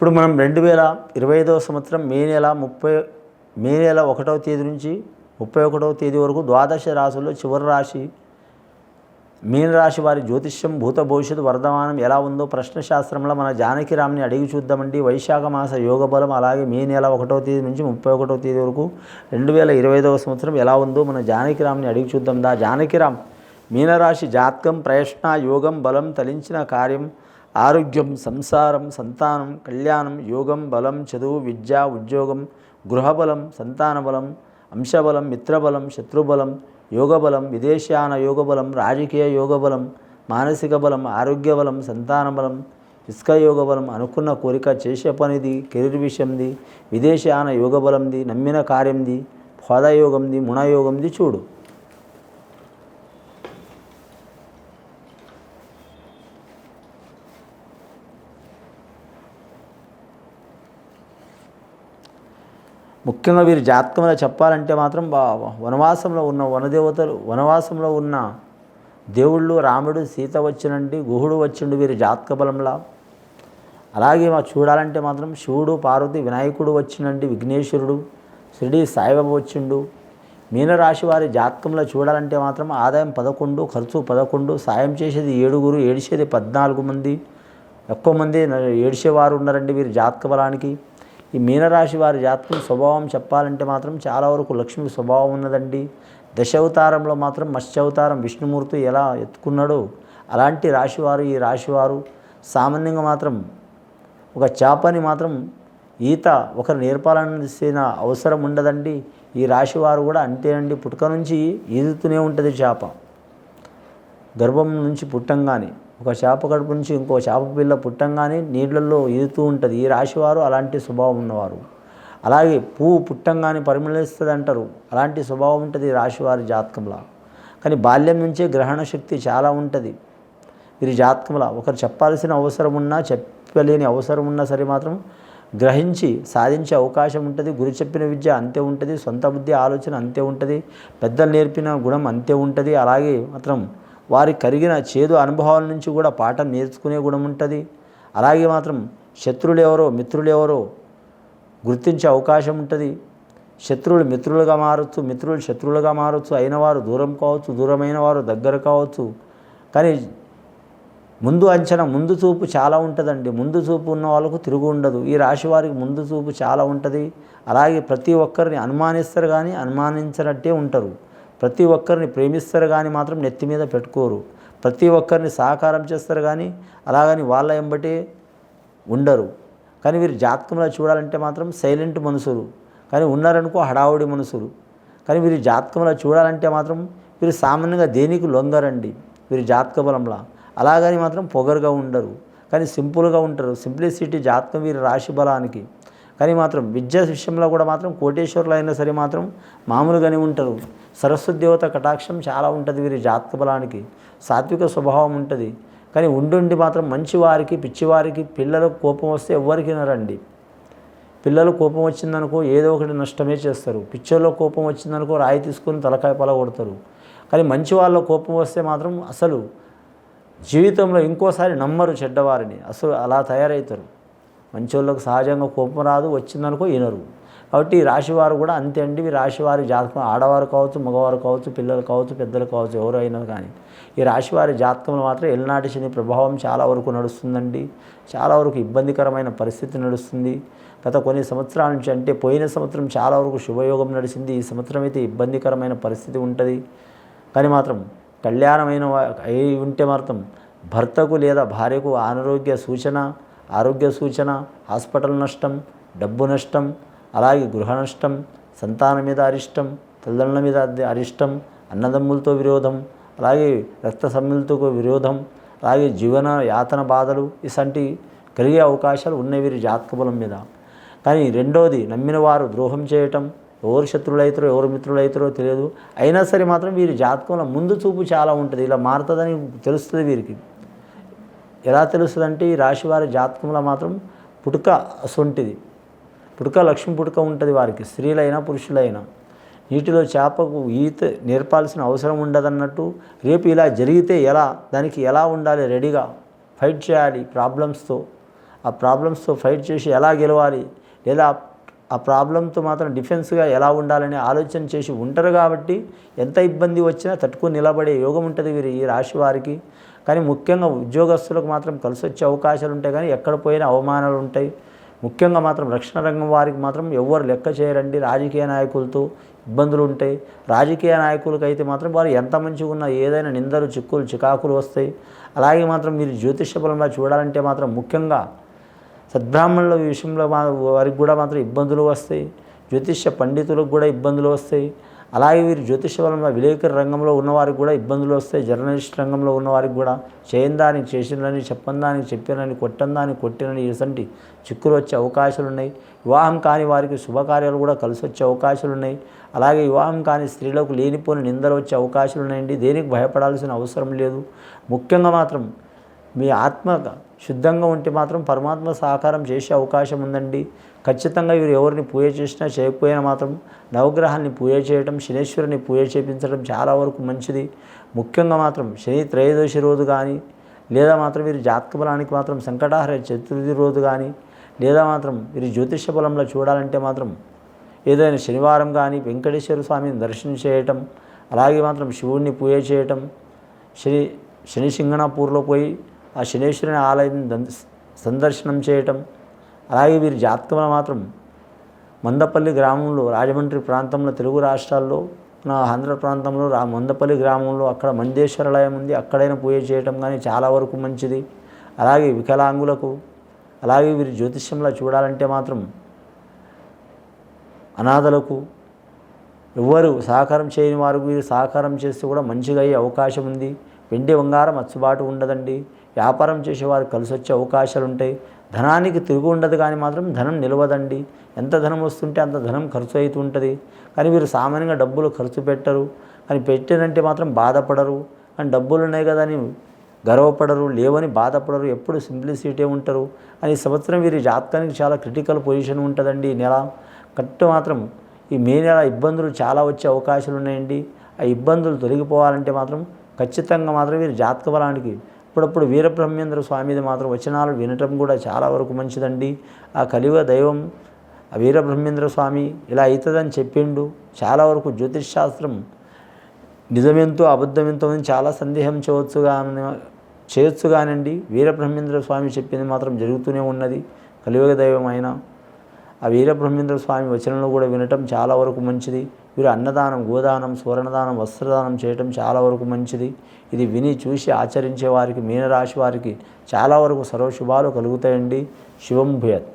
ఇప్పుడు మనం రెండు వేల ఇరవై ఐదవ సంవత్సరం మే నెల ముప్పై మే నెల ఒకటవ తేదీ నుంచి ముప్పై ఒకటవ తేదీ వరకు ద్వాదశ రాశుల్లో చివరి రాశి మీనరాశి వారి జ్యోతిష్యం భూత భవిష్యత్తు వర్ధమానం ఎలా ఉందో ప్రశ్నశాస్త్రంలో మన జానకిరామ్ని అడిగి చూద్దామండి. వైశాఖ మాస యోగ బలం అలాగే మే నెల ఒకటవ తేదీ నుంచి ముప్పై ఒకటవ తేదీ వరకు రెండు వేల ఇరవై ఐదవ సంవత్సరం ఎలా ఉందో మన జానకిరామ్ని అడిగి చూద్దాం. దా జానకిరామ్ మీనరాశి జాతకం ప్రయత్న యోగం బలం తలించిన కార్యం ఆరోగ్యం సంసారం సంతానం కళ్యాణం యోగం బలం చదువు విద్య ఉద్యోగం గృహబలం సంతాన బలం అంశబలం మిత్రబలం శత్రుబలం యోగబలం విదేశాన యోగబలం రాజకీయ యోగబలం మానసిక బలం ఆరోగ్య బలం సంతాన బలం ఇసుక యోగబలం అనుకున్న కోరిక చేసే పనిది కెరీర్ విషయంది విదేశాన యోగబలంది నమ్మిన కార్యంది హోదయోగంది మునయోగంది చూడు. ముఖ్యంగా వీరి జాతకంలో చెప్పాలంటే మాత్రం బా వనవాసంలో ఉన్న వనదేవతలు వనవాసంలో ఉన్న దేవుళ్ళు రాముడు సీత వచ్చినండి గుహుడు వచ్చిండు వీరి జాతక బలంలా. అలాగే మా చూడాలంటే మాత్రం శివుడు పార్వతి వినాయకుడు వచ్చిండండి విఘ్నేశ్వరుడు షిరిడి సాయిబాబా వచ్చిండు. మీనరాశి వారి జాతకంలో చూడాలంటే మాత్రం ఆదాయం పదకొండు ఖర్చు పదకొండు సాయం చేసేది ఏడుగురు ఏడిచేది పద్నాలుగు మంది ఎక్కువ మంది ఏడిచేవారు ఉన్నారండి వీరి జాతక బలానికి. ఈ మీనరాశి వారి జాతకం స్వభావం చెప్పాలంటే మాత్రం చాలా వరకు లక్ష్మి స్వభావం ఉన్నదండి. దశావతారంలో మాత్రం మత్స్యావతారం విష్ణుమూర్తి ఎలా ఎత్తుకున్నాడో అలాంటి రాశివారు ఈ రాశివారు. సామాన్యంగా మాత్రం ఒక చేపని మాత్రం ఈత ఒకరు నేర్పాలనిసిన అవసరం ఉండదండి. ఈ రాశివారు కూడా అంతేనండి. పుట్టుక నుంచి ఈదుతూనే ఉంటుంది చేప. గర్భం నుంచి పుట్టంగానే ఒక చేప కడుపు నుంచి ఇంకో చేప పిల్ల పుట్టంగానే నీళ్ళల్లో ఈదుతూ ఉంటుంది. ఈ రాశివారు అలాంటి స్వభావం ఉన్నవారు. అలాగే పువ్వు పుట్టంగానే పరిమళిస్తుంది అంటారు అలాంటి స్వభావం ఉంటుంది ఈ రాశివారి జాతకంలో. కానీ బాల్యం నుంచే గ్రహణ శక్తి చాలా ఉంటుంది. వీరి జాతకంలో ఒకరు చెప్పాల్సిన అవసరం ఉన్నా చెప్పలేని అవసరం ఉన్నా సరే మాత్రం గ్రహించి సాధించే అవకాశం ఉంటుంది. గురి చెప్పిన విద్య అంతే ఉంటుంది. సొంత బుద్ధి ఆలోచన అంతే ఉంటుంది. పెద్దలు నేర్పిన గుణం అంతే ఉంటుంది. అలాగే మాత్రం వారి కరిగిన చేదు అనుభవాల నుంచి కూడా పాఠం నేర్చుకునే గుణం ఉంటుంది. అలాగే మాత్రం శత్రులు ఎవరో మిత్రులు ఎవరో గుర్తించే అవకాశం ఉంటుంది. శత్రువులు మిత్రులుగా మారచ్చు మిత్రులు శత్రువులుగా మారచ్చు అయిన వారు దూరం కావచ్చు దూరమైన వారు దగ్గర కావచ్చు. కానీ ముందు అంచనా ముందు చూపు చాలా ఉంటుందండి. ముందు చూపు ఉన్న వాళ్ళకు తిరుగు ఉండదు. ఈ రాశి వారికి ముందు చూపు చాలా ఉంటుంది. అలాగే ప్రతి ఒక్కరిని అనుమానిస్తారు కానీ అనుమానించినట్టే ఉంటారు. ప్రతి ఒక్కరిని ప్రేమిస్తారు కానీ మాత్రం నెత్తి మీద పెట్టుకోరు. ప్రతి ఒక్కరిని సహకారం చేస్తారు కానీ అలాగని వాళ్ళ వెంబటే ఉండరు. కానీ వీరు జాతకంలో చూడాలంటే మాత్రం సైలెంట్ మనుషులు కానీ ఉన్నారనుకో హడావుడి మనుషులు కానీ వీరి జాతకంలో చూడాలంటే మాత్రం వీరు సామాన్యంగా దేనికి లొంగరండి? వీరి జాతక బలంలా. అలాగని మాత్రం పొగరుగా ఉండరు. కానీ సింపుల్గా ఉంటారు. సింప్లిసిటీ జాతకం వీరి రాశి బలానికి. కానీ మాత్రం విద్య విషయంలో కూడా మాత్రం కోటేశ్వరులు అయినా సరే మాత్రం మామూలుగానే ఉంటారు. సరస్వతి దేవత కటాక్షం చాలా ఉంటుంది వీరి జాతక బలానికి. సాత్విక స్వభావం ఉంటుంది. కానీ ఉండుండి మాత్రం మంచివారికి పిచ్చివారికి పిల్లలకు కోపం వస్తే ఎవ్వరికి రండి పిల్లలు కోపం వచ్చిందనుకో ఏదో ఒకటి నష్టమే చేస్తారు. పిచ్చోళ్ళ కోపం వచ్చిందనుకో రాయి తీసుకొని తలకాయ పొల కొడతారు. కానీ మంచి వాళ్ళ కోపం వస్తే మాత్రం అసలు జీవితంలో ఇంకోసారి నమ్మరు చెడ్డవారిని. అసలు అలా తయారవుతారు. మంచోళ్ళకు సహజంగా కోపం రాదు వచ్చిందనుకో వినరు. కాబట్టి ఈ రాశివారు కూడా అంతే అండి. ఈ రాశివారి జాతకం ఆడవారు కావచ్చు మగవారు కావచ్చు పిల్లలు కావచ్చు పెద్దలు కావచ్చు ఎవరైనా కానీ. ఈ రాశివారి జాతకంలో మాత్రం ఎల్నాటి శని ప్రభావం చాలా వరకు నడుస్తుందండి. చాలా వరకు ఇబ్బందికరమైన పరిస్థితి నడుస్తుంది. గత కొన్ని సంవత్సరాల నుంచి అంటే పోయిన సంవత్సరం చాలా వరకు శుభయోగం నడిచింది. ఈ సంవత్సరం అయితే ఇబ్బందికరమైన పరిస్థితి ఉంటుంది. కానీ మాత్రం కళ్యాణమైన అయి ఉంటే మాత్రం భర్తకు లేదా భార్యకు అనారోగ్య సూచన ఆరోగ్య సూచన హాస్పిటల్ నష్టం డబ్బు నష్టం అలాగే గృహ నష్టం సంతానం మీద అరిష్టం తల్లిదండ్రుల మీద అరిష్టం అన్నదమ్ములతో విరోధం అలాగే రక్త సమ్మిలతో విరోధం అలాగే జీవన యాతన బాధలు ఇసంటి కలిగే అవకాశాలు ఉన్నాయి వీరి జాతక బలం మీద. కానీ రెండోది నమ్మిన వారు ద్రోహం చేయటం ఎవరు శత్రువులైతారో ఎవరు మిత్రులైతారో తెలియదు. అయినా సరే మాత్రం వీరి జాతకంలో ముందు చూపు చాలా ఉంటుంది. ఇలా మారుతుందని తెలుస్తుంది వీరికి. ఎలా తెలుస్తుందంటే ఈ రాశి వారి జాతకంలో మాత్రం పుట్టుక అసొంటిది. పుట్టుక లక్ష్మి పుట్టుక ఉంటుంది వారికి స్త్రీలైనా పురుషులైనా. నీటిలో చేపకు ఈత నేర్పాల్సిన అవసరం ఉండదన్నట్టు రేపు ఇలా జరిగితే ఎలా దానికి ఎలా ఉండాలి రెడీగా ఫైట్ చేయాలి ప్రాబ్లమ్స్తో? ఆ ప్రాబ్లమ్స్తో ఫైట్ చేసి ఎలా గెలవాలి? లేదా ఆ ప్రాబ్లంతో మాత్రం డిఫెన్స్గా ఎలా ఉండాలని ఆలోచన చేసి ఉంటారు కాబట్టి ఎంత ఇబ్బంది వచ్చినా తట్టుకుని నిలబడే యోగం ఉంటుంది వీరు ఈ రాశి వారికి కానీ ముఖ్యంగా ఉద్యోగస్తులకు మాత్రం కలిసి వచ్చే అవకాశాలు ఉంటాయి కానీ ఎక్కడ పోయినా అవమానాలు ఉంటాయి. ముఖ్యంగా మాత్రం రక్షణ రంగం వారికి మాత్రం ఎవరు లెక్క చేయరండి. రాజకీయ నాయకులతో ఇబ్బందులు ఉంటాయి. రాజకీయ నాయకులకి అయితే మాత్రం వారు ఎంత మంచిగా ఉన్నా ఏదైనా నిందలు చిక్కులు చికాకులు వస్తాయి. అలాగే మాత్రం మీరు జ్యోతిష బలంగా చూడాలంటే మాత్రం ముఖ్యంగా సద్బ్రాహ్మణుల విషయంలో మా వారికి కూడా మాత్రం ఇబ్బందులు వస్తాయి. జ్యోతిష్య పండితులకు కూడా ఇబ్బందులు వస్తాయి. అలాగే వీరు జ్యోతిష వలన విలేకరు రంగంలో ఉన్నవారికి కూడా ఇబ్బందులు వస్తాయి జర్నలిస్ట్ రంగంలో ఉన్నవారికి కూడా చేయందానికి చేసినని చెప్పందానికి చెప్పినని కొట్టందానికి కొట్టినని ఇసంటి చిక్కులు వచ్చే అవకాశాలు ఉన్నాయి. వివాహం కాని వారికి శుభకార్యాలు కూడా కలిసి వచ్చే అవకాశాలు ఉన్నాయి. అలాగే వివాహం కాని స్త్రీలకు లేనిపోని నిందలు వచ్చే అవకాశాలు ఉన్నాయండి. దేనికి భయపడాల్సిన అవసరం లేదు. ముఖ్యంగా మాత్రం మీ ఆత్మ శుద్ధంగా ఉంటే మాత్రం పరమాత్మ సహకారం చేసే అవకాశం ఉందండి. ఖచ్చితంగా వీరు ఎవరిని పూజ చేసినా చేయకపోయినా మాత్రం నవగ్రహాన్ని పూజ చేయటం శనేశ్వరుని పూజ చేయించడం చాలా వరకు మంచిది. ముఖ్యంగా మాత్రం శని త్రయోదశి రోజు కానీ లేదా మాత్రం వీరి జాతక బలానికి మాత్రం సంకటాహర చతుర్థి రోజు కానీ లేదా మాత్రం వీరి జ్యోతిష బలంలో చూడాలంటే మాత్రం ఏదైనా శనివారం కానీ వెంకటేశ్వర స్వామిని దర్శనం చేయటం అలాగే మాత్రం శివుడిని పూజ చేయటం శని శని సింగణాపూర్లో పోయి ఆ శనేశ్వరుని ఆలయం సందర్శనం చేయటం అలాగే వీరి జాతకంలో మాత్రం మందపల్లి గ్రామంలో రాజమండ్రి ప్రాంతంలో తెలుగు రాష్ట్రాల్లో నా ఆంధ్ర ప్రాంతంలో రా మందపల్లి గ్రామంలో అక్కడ మందేశ్వరాలయం ఉంది. అక్కడైనా పూజ చేయటం కానీ చాలా వరకు మంచిది. అలాగే వికలాంగులకు అలాగే వీరి జ్యోతిష్యంలో చూడాలంటే మాత్రం అనాథలకు ఎవ్వరు సహకారం చేయని వారు వీరు సహకారం చేస్తే కూడా మంచిగా అయ్యే అవకాశం ఉంది. వెండి బంగారం అచ్చుబాటు ఉండదండి. వ్యాపారం చేసేవారు కలిసి వచ్చే అవకాశాలు ఉంటాయి ధనానికి తిరుగు ఉండదు కానీ మాత్రం ధనం నిలవదండి. ఎంత ధనం వస్తుంటే అంత ధనం ఖర్చు అవుతూ ఉంటుంది కానీ వీరు సామాన్యంగా డబ్బులు ఖర్చు పెట్టరు. కానీ పెట్టినంటే మాత్రం బాధపడరు. కానీ డబ్బులు ఉన్నాయి కదా అని గర్వపడరు లేవని బాధపడరు ఎప్పుడు సింప్లిసిటీ ఉంటారు. అని సంవత్సరం వీరి జాతకానికి చాలా క్రిటికల్ పొజిషన్ ఉంటుందండి ఈ నెల. కరెక్ట్ మాత్రం ఈ మే నెల ఇబ్బందులు చాలా వచ్చే అవకాశాలు ఉన్నాయండి ఆ ఇబ్బందులు తొలగిపోవాలంటే మాత్రం ఖచ్చితంగా మాత్రం వీరి జాతక బలానికి ఇప్పుడప్పుడు వీరబ్రహ్మేంద్ర స్వామిది మాత్రం వచనాలు వినటం కూడా చాలా వరకు మంచిదండి. ఆ కలియుగ దైవం ఆ వీరబ్రహ్మేంద్ర స్వామి ఇలా అవుతుందని చెప్పిండు. చాలా వరకు జ్యోతిష్ శాస్త్రం నిజమెంతో అబద్ధమెంతో అని చాలా సందేహం చేయవచ్చు చేయొచ్చు కానండి వీరబ్రహ్మేంద్ర స్వామి చెప్పింది మాత్రం జరుగుతూనే ఉన్నది. కలియుగ దైవం అయినా ఆ వీరబ్రహ్మేంద్ర స్వామి వచనంలో కూడా వినటం చాలా వరకు మంచిది. వీరు అన్నదానం గోదానం సువర్ణదానం వస్త్రదానం చేయటం చాలా వరకు మంచిది. ఇది విని చూసి ఆచరించే వారికి మీనరాశి వారికి చాలా వరకు సర్వశుభాలు కలుగుతాయండి. శివం భూయత్.